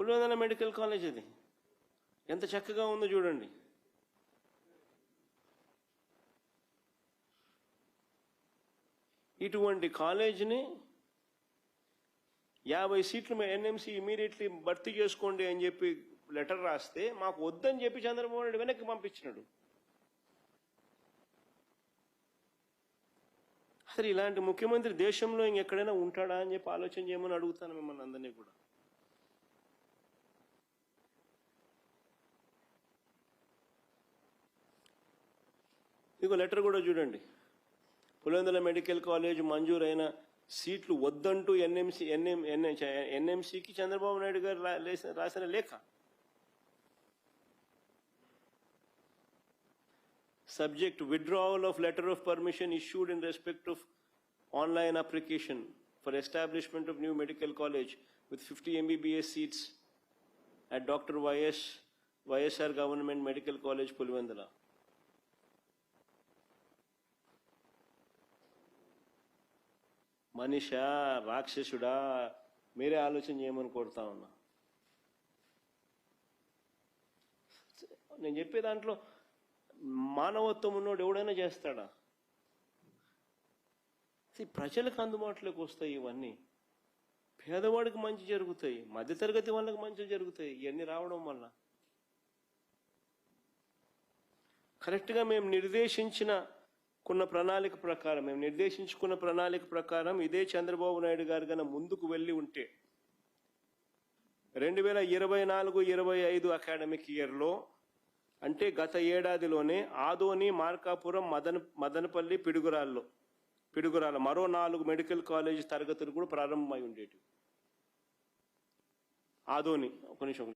Pulivendula medical college అది. ఎంత చక్కగా ఉందో చూడండి. ఇటువంటి కాలేజీని యాభై సీట్లు ఎన్ఎంసీ ఇమీడియట్లీ భర్తీ చేసుకోండి అని చెప్పి లెటర్ రాస్తే మాకు వద్దని చెప్పి చంద్రబాబు నాయుడు వెనక్కి పంపించినాడు. అసలు ఇలాంటి ముఖ్యమంత్రి దేశంలో ఇంకెక్కడైనా ఉంటాడా అని చెప్పి ఆలోచన చేయమని అడుగుతాను మిమ్మల్ని అందరినీ కూడా. మీకు లెటర్ కూడా చూడండి. పులివెందుల మెడికల్ కాలేజ్ మంజూరైన సీట్లు వద్దంటూ ఎన్ఎంసీ ఎన్ఎం ఎన్ఎంసీకి చంద్రబాబు నాయుడు గారు రాసిన లేఖ. Subject withdrawal of letter of permission issued in respect of online application for establishment of new medical college with fifty MBBS seats at doctor YS YSR government medical college Pulivendula Manisha రాక్షసుడా మీరే ఆలోచన చేయమని కోరుతా ఉన్నా. నేను చెప్పే దాంట్లో మానవత్వం ఉన్నోడు ఎవడైనా చేస్తాడా? ప్రజలకు అందుబాటులోకి వస్తాయి ఇవన్నీ. పేదవాడికి మంచి జరుగుతాయి మధ్యతరగతి వాళ్ళకి మంచి జరుగుతాయి ఇవన్నీ రావడం వల్ల. కరెక్ట్గా మేము నిర్దేశించిన కున్న ప్రణాళిక ప్రకారం మేము నిర్దేశించుకున్న ప్రణాళిక ప్రకారం ఇదే చంద్రబాబు నాయుడు గారు కన్నా ముందుకు వెళ్ళి ఉంటే రెండు వేల ఇరవై నాలుగు ఇరవై ఐదు అకాడమిక్ ఇయర్లో అంటే గత ఏడాదిలోనే ఆదోని మార్కాపురం మదన మదనపల్లి పిడుగురాల్లో పిడుగురాల మరో నాలుగు మెడికల్ కాలేజ్ తరగతులు కూడా ప్రారంభమై ఉండేవి ఆదోని ఒక నిమిషం.